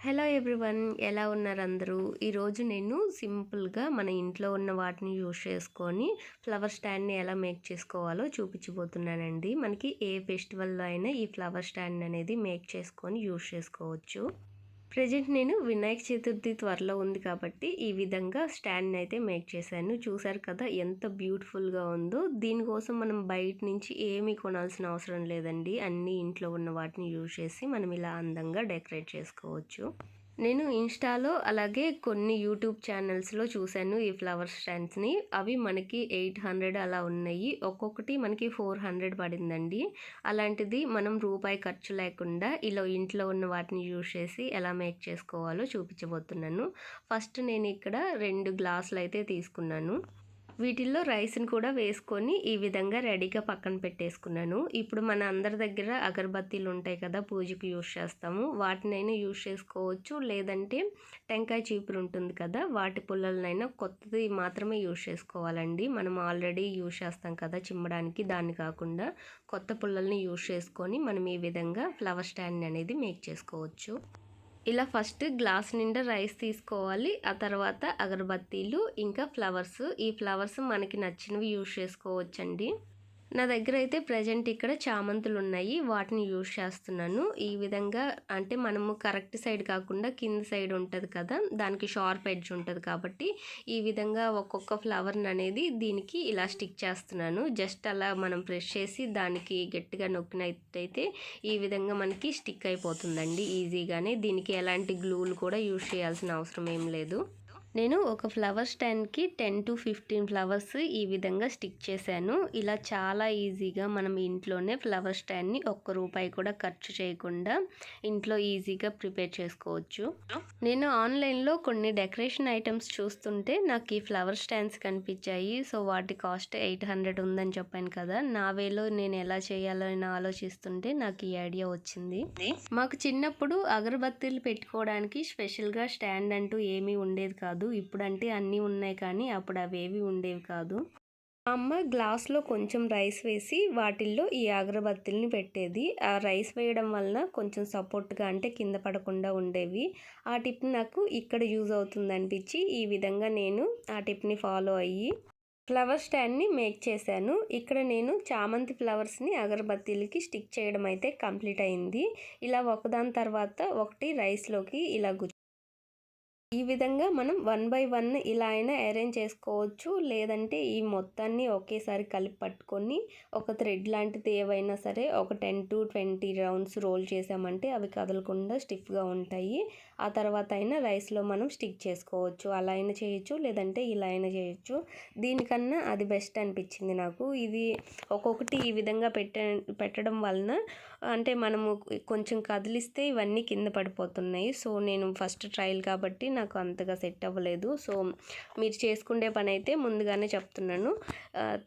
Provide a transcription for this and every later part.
Hello everyone ఎలా ఉన్నారు అందరూ? ఈరోజు నేను సింపుల్గా మన ఇంట్లో ఉన్న వాటిని యూజ్ చేసుకొని ఫ్లవర్ స్టాండ్ని ఎలా మేక్ చేసుకోవాలో చూపించబోతున్నానండి. మనకి ఏ ఫెస్టివల్లో అయినా ఈ ఫ్లవర్ స్టాండ్ అనేది మేక్ చేసుకొని యూజ్ చేసుకోవచ్చు. ప్రజెంట్ నేను వినాయక చతుర్థి త్వరలో ఉంది కాబట్టి ఈ విధంగా స్టాండ్ని అయితే మేక్ చేశాను. చూసారు కదా ఎంత బ్యూటిఫుల్గా ఉందో. దీనికోసం మనం బయట నుంచి ఏమీ కొనాల్సిన అవసరం లేదండి. అన్నీ ఇంట్లో ఉన్న వాటిని యూజ్ చేసి మనం ఇలా అందంగా డెకరేట్ చేసుకోవచ్చు. నేను ఇన్స్టాలో అలాగే కొన్ని యూట్యూబ్ ఛానల్స్లో చూశాను ఈ ఫ్లవర్ స్టాండ్స్ని అవి మనకి ఎయిట్ హండ్రెడ్ అలా ఉన్నాయి. ఒక్కొక్కటి మనకి ఫోర్ హండ్రెడ్ పడిందండి. అలాంటిది మనం రూపాయి ఖర్చు లేకుండా ఇలా ఇంట్లో ఉన్న వాటిని యూజ్ చేసి ఎలా మేక్ చేసుకోవాలో చూపించబోతున్నాను. ఫస్ట్ నేను ఇక్కడ రెండు గ్లాసులు అయితే తీసుకున్నాను. వీటిల్లో రైస్ని కూడా వేసుకొని ఈ విధంగా రెడీగా పక్కన పెట్టేసుకున్నాను. ఇప్పుడు మన అందరి దగ్గర అగరబత్తీలు ఉంటాయి కదా పూజకు యూజ్ చేస్తాము. వాటినైనా యూజ్ చేసుకోవచ్చు. లేదంటే టెంకాయ చీపురు ఉంటుంది కదా వాటి పుల్లలనైనా కొత్తది మాత్రమే యూజ్ చేసుకోవాలండి. మనం ఆల్రెడీ యూజ్ చేస్తాం కదా చిమ్మడానికి. దాన్ని కాకుండా కొత్త పుల్లల్ని యూజ్ చేసుకొని మనం ఈ విధంగా ఫ్లవర్ స్టాండ్ అనేది మేక్ చేసుకోవచ్చు. ఇలా ఫస్ట్ గ్లాస్ నిండా రైస్ తీసుకోవాలి. ఆ తర్వాత అగరబత్తీలు ఇంకా ఫ్లవర్స్. ఈ ఫ్లవర్స్ మనకి నచ్చినవి యూజ్ చేసుకోవచ్చండి. నా దగ్గర అయితే ప్రజెంట్ ఇక్కడ చామంతులు ఉన్నాయి. వాటిని యూజ్ చేస్తున్నాను. ఈ విధంగా అంటే మనము కరెక్ట్ సైడ్ కాకుండా కింద సైడ్ ఉంటుంది కదా దానికి షార్ప్ ఎడ్జ్ ఉంటుంది కాబట్టి ఈ విధంగా ఒక్కొక్క ఫ్లవర్ని అనేది దీనికి ఇలా స్టిక్ చేస్తున్నాను. జస్ట్ అలా మనం ప్రెస్ చేసి దానికి గట్టిగా నొక్కినట్టయితే ఈ విధంగా మనకి స్టిక్ అయిపోతుందండి ఈజీగానే. దీనికి ఎలాంటి గ్లూలు కూడా యూజ్ చేయాల్సిన అవసరం ఏం లేదు. నేను ఒక ఫ్లవర్ స్టాండ్కి టెన్ టు ఫిఫ్టీన్ ఫ్లవర్స్ ఈ విధంగా స్టిక్ చేశాను. ఇలా చాలా ఈజీగా మనం ఇంట్లోనే ఫ్లవర్ స్టాండ్ని ఒక్క రూపాయి కూడా ఖర్చు చేయకుండా ఇంట్లో ఈజీగా ప్రిపేర్ చేసుకోవచ్చు. నేను ఆన్లైన్లో కొన్ని డెకరేషన్ ఐటమ్స్ చూస్తుంటే నాకు ఈ ఫ్లవర్ స్టాండ్స్ కనిపించాయి. సో వాటి కాస్ట్ ఎయిట్ హండ్రెడ్ ఉందని చెప్పాను కదా. నా వేలో నేను ఎలా చేయాలో ఆలోచిస్తుంటే నాకు ఈ ఐడియా వచ్చింది. మాకు చిన్నప్పుడు అగరబత్తీలు పెట్టుకోవడానికి స్పెషల్గా స్టాండ్ అంటూ ఏమీ ఉండేది కాదు. కాదు. ఇప్పుడంటే అన్నీ ఉన్నాయి కానీ అప్పుడు అవేవి ఉండేవి కాదు. మా అమ్మ గ్లాస్లో కొంచెం రైస్ వేసి వాటిల్లో ఈ అగరబత్తిల్ని పెట్టేది. ఆ రైస్ వేయడం వలన కొంచెం సపోర్ట్గా అంటే కింద పడకుండా ఉండేవి. ఆ టిప్ నాకు ఇక్కడ యూజ్ అవుతుంది అనిపించి ఈ విధంగా నేను ఆ టిప్ని ఫాలో అయ్యి ఫ్లవర్ స్టాండ్ని మేక్ చేశాను. ఇక్కడ నేను చామంతి ఫ్లవర్స్ని అగరబత్తీలకి స్టిక్ చేయడం అయితే కంప్లీట్ అయింది. ఇలా ఒకదాని తర్వాత ఒకటి రైస్లోకి ఇలా ఈ విధంగా మనం వన్ బై వన్ ఇలా అయినా అరేంజ్ చేసుకోవచ్చు. లేదంటే ఈ మొత్తాన్ని ఒకేసారి కలిపి పట్టుకొని ఒక థ్రెడ్ లాంటిది ఏవైనా సరే ఒక ten to twenty rounds roll చేసామంటే అవి కదలకుండా స్టిఫ్గా ఉంటాయి. ఆ తర్వాత అయినా రైస్లో మనం స్టిక్ చేసుకోవచ్చు. అలా అయినా చేయొచ్చు లేదంటే ఇలా అయినా చేయొచ్చు. దీనికన్నా అది బెస్ట్ అనిపించింది నాకు. ఇది ఒక్కొక్కటి ఈ విధంగా పెట్ట పెట్టడం వలన అంటే మనము కొంచెం కదిలిస్తే ఇవన్నీ కింద పడిపోతున్నాయి. సో నేను ఫస్ట్ ట్రయల్ కాబట్టి నాకు అంతగా సెట్ అవ్వలేదు. సో మీరు చేసుకునే పని అయితే ముందుగానే చెప్తున్నాను.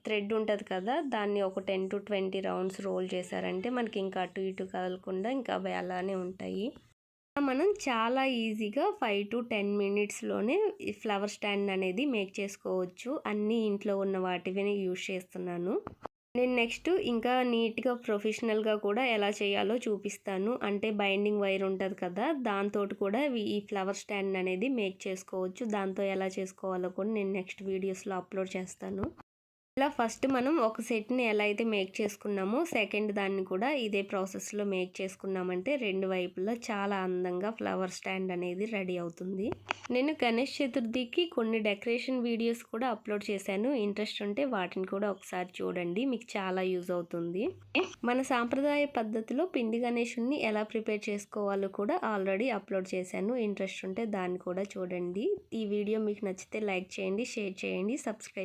థ్రెడ్ ఉంటుంది కదా దాన్ని ఒక ten to twenty rounds roll చేశారంటే మనకి ఇంకా అటు ఇటు కదలకుండా ఇంకా అవి అలానే ఉంటాయి. మనం చాలా ఈజీగా ఫైవ్ టు టెన్ మినిట్స్లోనే ఫ్లవర్ స్టాండ్ అనేది మేక్ చేసుకోవచ్చు. అన్నీ ఇంట్లో ఉన్న వాటిని యూజ్ చేస్తున్నాను. నేను నెక్స్ట్ ఇంకా నీట్గా ప్రొఫెషనల్గా కూడా ఎలా చేయాలో చూపిస్తాను. అంటే బైండింగ్ వైర్ ఉంటుంది కదా దాంతో కూడా ఈ ఫ్లవర్ స్టాండ్ అనేది మేక్ చేసుకోవచ్చు. దాంతో ఎలా చేసుకోవాలో కూడా నేను నెక్స్ట్ వీడియోస్లో అప్లోడ్ చేస్తాను. ఇలా ఫస్ట్ మనం ఒక సెట్ని ఎలా అయితే మేక్ చేసుకున్నామో సెకండ్ దాన్ని కూడా ఇదే ప్రాసెస్లో మేక్ చేసుకున్నామంటే రెండు వైపులా చాలా అందంగా ఫ్లవర్ స్టాండ్ అనేది రెడీ అవుతుంది. నేను గణేష్ చతుర్థికి కొన్ని డెకరేషన్ వీడియోస్ కూడా అప్లోడ్ చేశాను. ఇంట్రెస్ట్ ఉంటే వాటిని కూడా ఒకసారి చూడండి మీకు చాలా యూజ్ అవుతుంది. మన సాంప్రదాయ పద్ధతిలో పిండి గణేషుని ఎలా ప్రిపేర్ చేసుకోవాలో కూడా ఆల్రెడీ అప్లోడ్ చేశాను. ఇంట్రెస్ట్ ఉంటే దాన్ని కూడా చూడండి. ఈ వీడియో మీకు నచ్చితే లైక్ చేయండి షేర్ చేయండి సబ్స్క్రైబ్